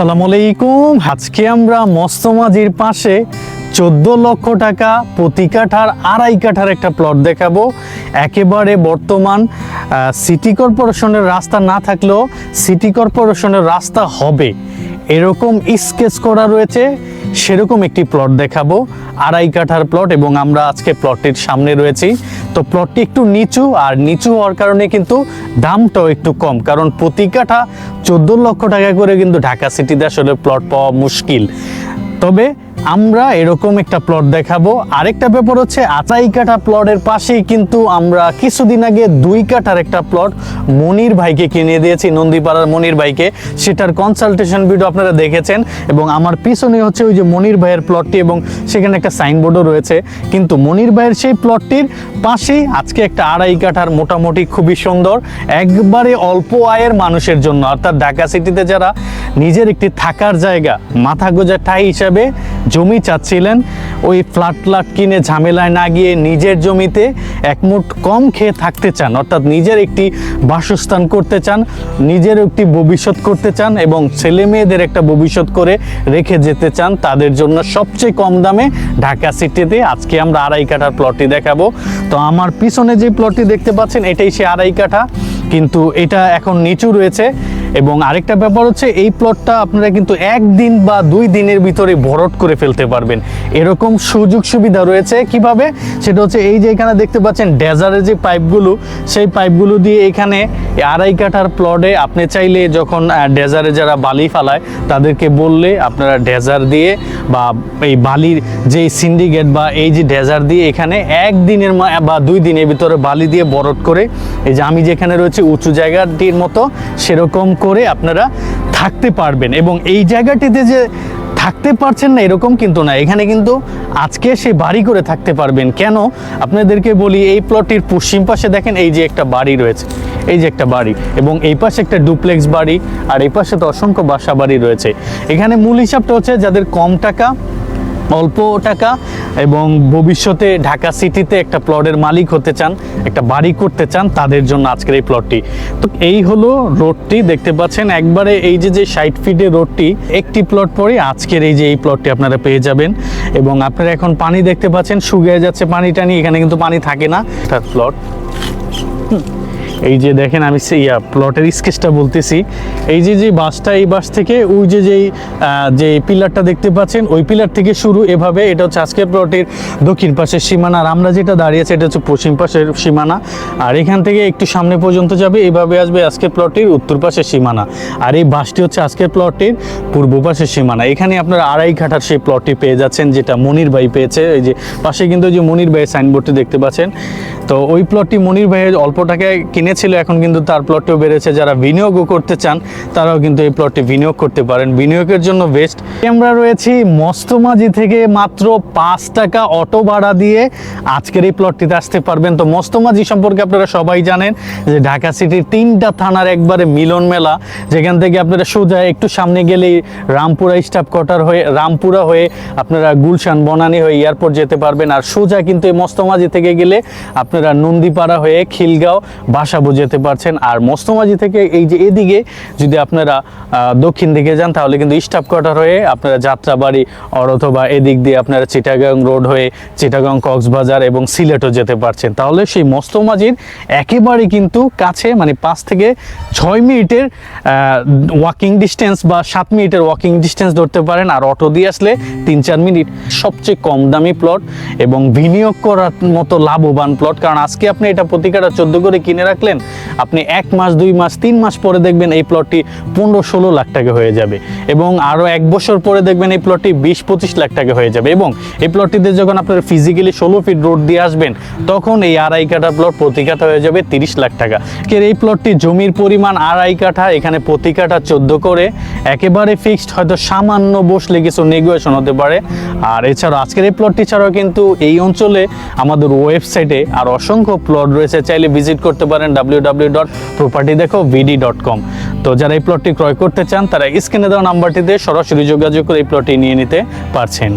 আসসালামু আলাইকুম। আজকে আমরা মস্তমাজির পাশে চোদ্দ লক্ষ টাকা প্রতি কাঠার আড়াই কাঠার একটা প্লট দেখাবো। একেবারে বর্তমান সিটি কর্পোরেশনের রাস্তা না থাকলেও সিটি কর্পোরেশনের রাস্তা হবে। এরকম স্কেচ করা রয়েছে, সেরকম একটি প্লট দেখাবো। আড়াই কাঠার প্লট এবং আমরা আজকে প্লটটির সামনে রয়েছি। তো প্লটটি একটু নিচু, আর নিচু হওয়ার কারণে কিন্তু দামটাও একটু কম, কারণ প্রতি কাঠা চোদ্দ লক্ষ টাকা করে কিন্তু ঢাকা সিটিতে আসলে প্লট পাওয়া মুশকিল। তবে আমরা এরকম একটা প্লট দেখাবো। আরেকটা ব্যাপার হচ্ছে আচাই কাঠা প্লটের পাশেই কিন্তু আমরা কিছুদিন আগে দুই কাঠার একটা প্লট মনির ভাইকে কিনে দিয়েছি, নন্দীপাড়ার মনির ভাইকে। সেটার কনসালটেশন ভিডিও আপনারা দেখেছেন এবং আমার পিছনে হচ্ছে ওই যে মনির ভাইয়ের প্লটটি এবং সেখানে একটা সাইনবোর্ডও রয়েছে। কিন্তু মনির ভাইয়ের সেই প্লটটির পাশেই আজকে একটা আড়াই কাঠার মোটামুটি খুবই সুন্দর, একবারে অল্প আয়ের মানুষের জন্য। অর্থাৎ ঢাকা সিটিতে যারা নিজের একটি থাকার জায়গা, মাথা গোজা ঠাই হিসাবে জমি চাচ্ছিলেন। ওই ফ্ল্যাট ফ্ল্যাট কিনে ঝামেলায় না গিয়ে নিজের জমিতে একমুট কম খেয়ে থাকতে চান, অর্থাৎ নিজের একটি বাসস্থান করতে চান, নিজের একটি ভবিষ্যৎ করতে চান এবং ছেলে মেয়েদের একটা ভবিষ্যৎ করে রেখে যেতে চান, তাদের জন্য সবচেয়ে কম দামে ঢাকা সিটিতে আজকে আমরা আড়াই কাঠার প্লটটি দেখাবো। তো আমার পিছনে যে প্লটটি দেখতে পাচ্ছেন, এটাই সে আড়াই কাঠা। কিন্তু এটা এখন নিচু রয়েছে। এবং আরেকটা ব্যাপার হচ্ছে, এই প্লটটা আপনারা কিন্তু একদিন বা দুই দিনের ভিতরে ভরট করে ফেলতে পারবেন। এরকম সুযোগ সুবিধা রয়েছে। কীভাবে? সেটা হচ্ছে, এই যে এখানে দেখতে পাচ্ছেন ডেজারের যে পাইপগুলো, সেই পাইপগুলো দিয়ে এখানে আড়াই কাঠার প্লটে আপনি চাইলে যখন ডেজারে যারা বালি ফালায়, তাদেরকে বললে আপনারা ডেজার দিয়ে বা এই বালির যে সিন্ডিকেট বা এই যে ডেজার দিয়ে এখানে একদিনের বা দুই দিনের ভিতরে বালি দিয়ে বরট করে, এই যে আমি যেখানে রয়েছে, উঁচু জায়গাটির মতো, সেরকম করে আপনারা থাকতে পারবেন। এবং এই জায়গাটিতে যে থাকতে পারছেন না, এরকম কিন্তু না। এখানে কিন্তু আজকে সে বাড়ি করে থাকতে পারবেন। কেন? আপনাদেরকে বলি, এই প্লটটির পশ্চিম পাশে দেখেন, এই যে একটা বাড়ি রয়েছে। এই যে একটা বাড়ি। এবং এই পাশে একটা ডুপ্লেক্স বাড়ি, আর এই পাশে তো অসংখ্য বাসা বাড়ি রয়েছে। এখানে মূল হিসাবটা হচ্ছে, যাদের কম টাকা অল্প টাকা এবং ভবিষ্যতে ঢাকা সিটিতে একটা প্লটের মালিক হতে চান, একটা বাড়ি করতে চান, তাদের জন্য আজকের এই প্লটটি। তো এই হলো রোডটি, দেখতে পাচ্ছেন একবারে এই যে যে ষাট ফিটের রোডটি, একটি প্লট পরে আজকের এই যে এই প্লটটি আপনারা পেয়ে যাবেন। এবং আপনারা এখন পানি দেখতে পাচ্ছেন, শুকিয়ে যাচ্ছে পানি টানি এখানে কিন্তু পানি থাকে না। প্লট। এই যে দেখেন আমি সেই প্লটের স্কেচটা বলতেছি। এই যে যে বাসটা, এই বাস থেকে ওই যে যেই যে পিলারটা দেখতে পাচ্ছেন, ওই পিলার থেকে শুরু এভাবে। এটা হচ্ছে আজকের প্লটের দক্ষিণ পাশের সীমানা, আর আমরা যেটা দাঁড়িয়ে আছে, এটা হচ্ছে পশ্চিম পাশের সীমানা। আর এখান থেকে একটু সামনে পর্যন্ত যাবে, এভাবে আসবে আজকের প্লটের উত্তর পাশের সীমানা। আর এই বাসটি হচ্ছে আজকের প্লটের পূর্ব পাশের সীমানা। এখানে আপনারা আড়াই কাঠার সেই প্লটটি পেয়ে যাচ্ছেন, যেটা মনির ভাই পেয়েছে। এই যে পাশে কিন্তু যে মনির ভাইয়ের সাইনবোর্ডটি দেখতে পাচ্ছেন। তো ওই প্লটটি মনির ভাইয়ের অল্প টাকায় কিনেছিল, এখন কিন্তু তার প্লটটিও বেড়েছে। যারা বিনিয়োগও করতে চান, তারাও কিন্তু এই প্লটটি বিনিয়োগ করতে পারেন। বিনিয়োগের জন্য বেস্ট আমরা রয়েছি মস্তমাজি থেকে মাত্র পাঁচ টাকা অটো ভাড়া দিয়ে আজকের এই প্লটটিতে আসতে পারবেন। তো মস্তমাজি সম্পর্কে আপনারা সবাই জানেন যে ঢাকা সিটির তিনটা থানার একবারে মিলন মেলা, যেখান থেকে আপনারা সোজা একটু সামনে গেলেই রামপুরা স্টাফ কোয়ার্টার হয়ে, রামপুরা হয়ে আপনারা গুলশান, বনানী হয়ে এয়ারপোর্ট যেতে পারবেন। আর সোজা কিন্তু এই মস্তমাজি থেকে গেলে আপনারা নন্দীপাড়া হয়ে খিলগাঁও, বাসাবো যেতে পারছেন। আর মস্তমাজি থেকে এই যে এদিকে যদি আপনারা দক্ষিণ দিকে যান, তাহলে কিন্তু স্টাফ কোয়ার্টার হয়ে আপনারা যাত্রাবাড়ি আর অথবা এদিক দিয়ে আপনারা চিটাগাং রোড হয়ে চিটাগাং, কক্সবাজার এবং সিলেটও যেতে পারছেন। তাহলে সেই মস্তমাজির একেবারে কিন্তু কাছে মানে পাঁচ থেকে ছয় মিনিটের ওয়াকিং ডিস্টেন্স বা সাত মিনিটের ওয়াকিং ডিস্টেন্স ধরতে পারেন আর অটো দিয়ে আসলে তিন চার মিনিট। সবচেয়ে কম দামি প্লট এবং বিনিয়োগ করার মতো লাভবান প্লট কারণ আজকে আপনি এটা প্রতিকাটা চোদ্দ করে কিনে রাখলেন, আপনি এক মাস, দুই মাস, তিন মাস পরে দেখবেন এই প্লটটি পনেরো, ষোলো লাখ টাকা হয়ে যাবে এবং আরও এক বছর পরে দেখবেন এই প্লটটি বিশ, পঁচিশ লাখ টাকা হয়ে যাবে এবং এই প্লটটিতে যখন আপনার ফিজিক্যালি ষোলো ফিট রোড দিয়ে আসবেন, তখন এই আড়াই কাঠা প্লট প্রতি কাঠা হয়ে যাবে তিরিশ লাখ টাকা। এর এই প্লটটি জমির পরিমাণ আড়াই কাঠা, এখানে প্রতি কাঠা চোদ্দ করে একেবারে ফিক্সড হয়তো সামান্য বসলে কিছু নেগোয়েশন হতে পারে। আর এছাড়া আজকের এই প্লটটি ছাড়াও কিন্তু এই অঞ্চলে আমাদের ওয়েবসাইটে আর অসংখ্য প্লট রয়েছে। চাইলে ভিজিট করতে পারেন ডাব্লিউ ডাব্লিউ ডট প্রপার্টি দেখো ভিডি ডট কম তো যারা এই প্লটটি ক্রয় করতে চান, তারা স্ক্রিনে দেওয়া নাম্বারটিতে সরাসরি যোগাযোগ করে এই প্লটটি নিয়ে নিতে পারছেন।